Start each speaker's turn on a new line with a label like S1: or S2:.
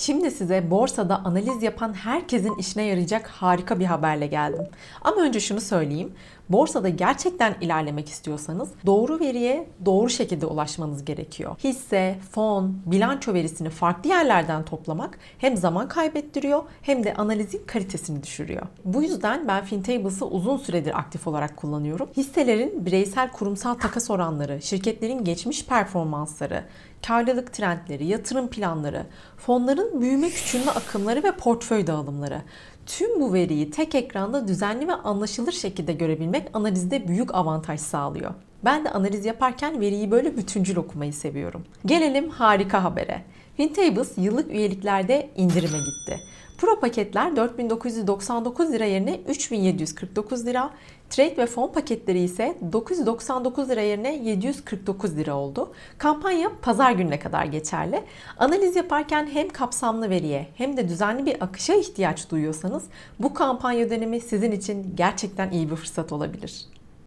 S1: Şimdi size borsada analiz yapan herkesin işine yarayacak harika bir haberle geldim. Ama önce şunu söyleyeyim. Borsada gerçekten ilerlemek istiyorsanız doğru veriye doğru şekilde ulaşmanız gerekiyor. Hisse, fon, bilanço verisini farklı yerlerden toplamak hem zaman kaybettiriyor hem de analizin kalitesini düşürüyor. Bu yüzden ben FinTables'ı uzun süredir aktif olarak kullanıyorum. Hisselerin bireysel kurumsal takas oranları, şirketlerin geçmiş performansları, karlılık trendleri, yatırım planları, fonların büyüme küçülme akımları ve portföy dağılımları. Tüm bu veriyi tek ekranda düzenli ve anlaşılır şekilde görebilmek analizde büyük avantaj sağlıyor. Ben de analiz yaparken veriyi böyle bütüncül okumayı seviyorum. Gelelim harika habere. FinTables yıllık üyeliklerde indirime gitti. Pro paketler 4999 lira yerine 3749 lira, trade ve fon paketleri ise 999 lira yerine 749 lira oldu. Kampanya pazar gününe kadar geçerli. Analiz yaparken hem kapsamlı veriye hem de düzenli bir akışa ihtiyaç duyuyorsanız bu kampanya dönemi sizin için gerçekten iyi bir fırsat olabilir.